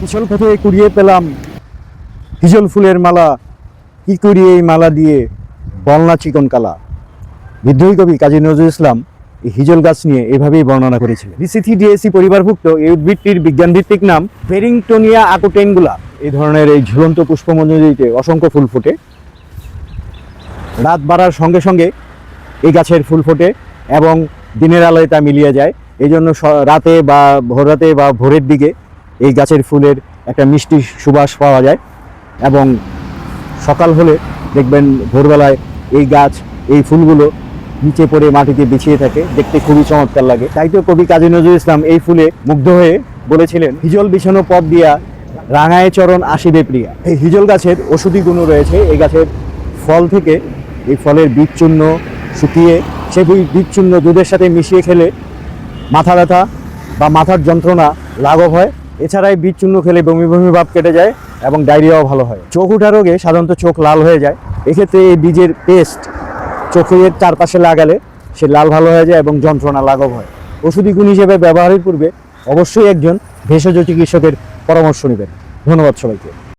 কুশল পথে কুড়িয়ে পেলাম। হিজল ফুলের মালা, কি করি এই মালা দিয়ে? বলনা চিকন কালা। বিদ্রোহী কবি কাজী নজরুল ইসলাম এই হিজল গাছ নিয়ে এভাবেই বর্ণনা করেছিলেন। ডিএসি পরিবারভুক্ত এই উদ্ভিদটির বিজ্ঞানভিত্তিক নাম ফেরিংটোনিয়া আকোটেনগুলা এই ধরনের এই ঝুলন্ত পুষ্পমঞ্জুরিতে অসংখ্য ফুল ফোটে। রাত বাড়ার সঙ্গে সঙ্গে এই গাছের ফুল ফোটে এবং দিনের আলোয় তা মিলিয়ে যায়। এই জন্য রাতে বা ভোর রাতে বা ভোরের দিকে এই গাছের ফুলের একটা মিষ্টি সুবাস পাওয়া যায় এবং সকাল হলে দেখবেন ভোরবেলায় এই গাছ, এই ফুলগুলো নিচে পড়ে মাটিতে বিছিয়ে থাকে। দেখতে খুবই চমৎকার লাগে। তাই তো কবি কাজী নজরুল ইসলাম এই ফুলে মুগ্ধ হয়ে বলেছিলেন, হিজল বিছানো পথ দিয়া রাঙায় চরণ আসিবে প্রিয়া। এই হিজল গাছের ওষুধি গুণ রয়েছে। এই গাছের ফল থেকে এই ফলের বীজ চূর্ণ শুকিয়ে সেই বীজ চূর্ণ দুধের সাথে মিশিয়ে খেলে মাথা ব্যথা বা মাথার যন্ত্রণা লাঘব হয়। এছাড়া এই বীজ চূর্ণ খেলে বমি বমি ভাব কেটে যায় এবং ডায়রিয়াও ভালো হয়। চোখ উঠা রোগে সাধারণত চোখ লাল হয়ে যায়। এক্ষেত্রে এই বীজের পেস্ট চোখের চারপাশে লাগালে সে লাল ভালো হয়ে যায় এবং যন্ত্রণা লাঘব হয়। ওষুধি গুণ হিসেবে ব্যবহারের পূর্বে অবশ্যই একজন ভেষজ চিকিৎসকের পরামর্শ নেবেন। ধন্যবাদ সবাইকে।